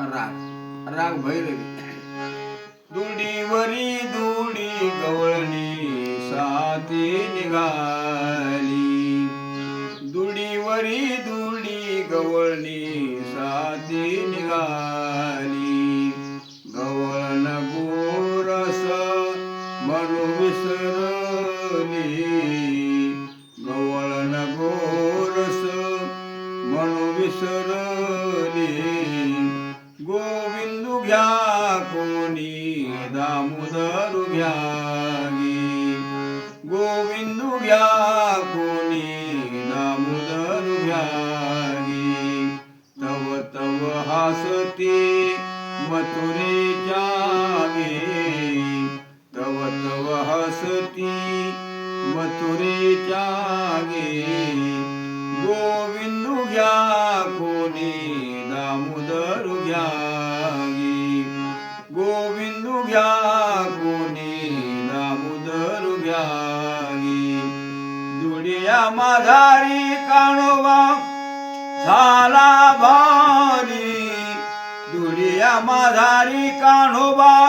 राग. राग भैरवी दुडीवरी दुडी गवळणी साती निघाली. दुडीवरी दुडी गवळणी साती निघाली. गवळण गोरस मनु विसरली. गवळण गोरस मनु विसरली. गोविंदू घ्या कोणी दामोदर घ्या गोविंदू घ्या कोणी दामोदर घ्या तव तव हासती मथुरेच्या गे तव तव हसती मथुरेच्या गे गोविंदू घ्या कोणी दामोदर घ्या घ्या कोणी दामोदर घ्या गे दुडिया माधारी काणोबा झाला भारी. दुडिया माधारी काणोबा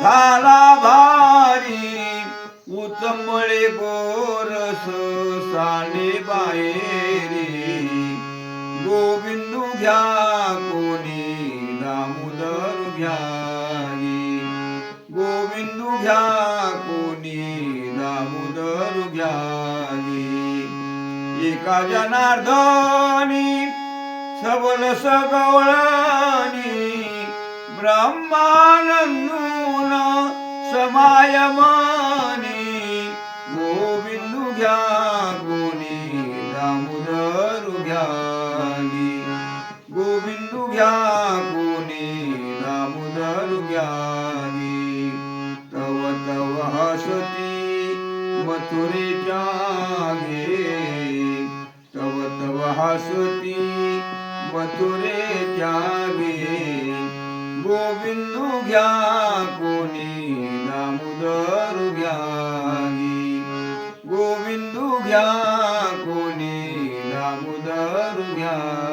झाला भारी. उचंबळे गोरस साने बाहेरी. गोविंदू घ्या इंदू घ्या कोणी दामोदर घ्या एका जनार्दनी सबल सगवळानी ब्रह्मानंदून समायमानी गोविंदू घ्या कोणी दामोदर घ्यावी गोविंदू घ्या कोणी दामोदर घ्या सरस्वती मथुरेच्या घे तव तव हासती मथुरेच्या घे गोविंदू घ्या कोणी दामोदर घ्या गोविंदू घ्या कोणी दामोदर घ्या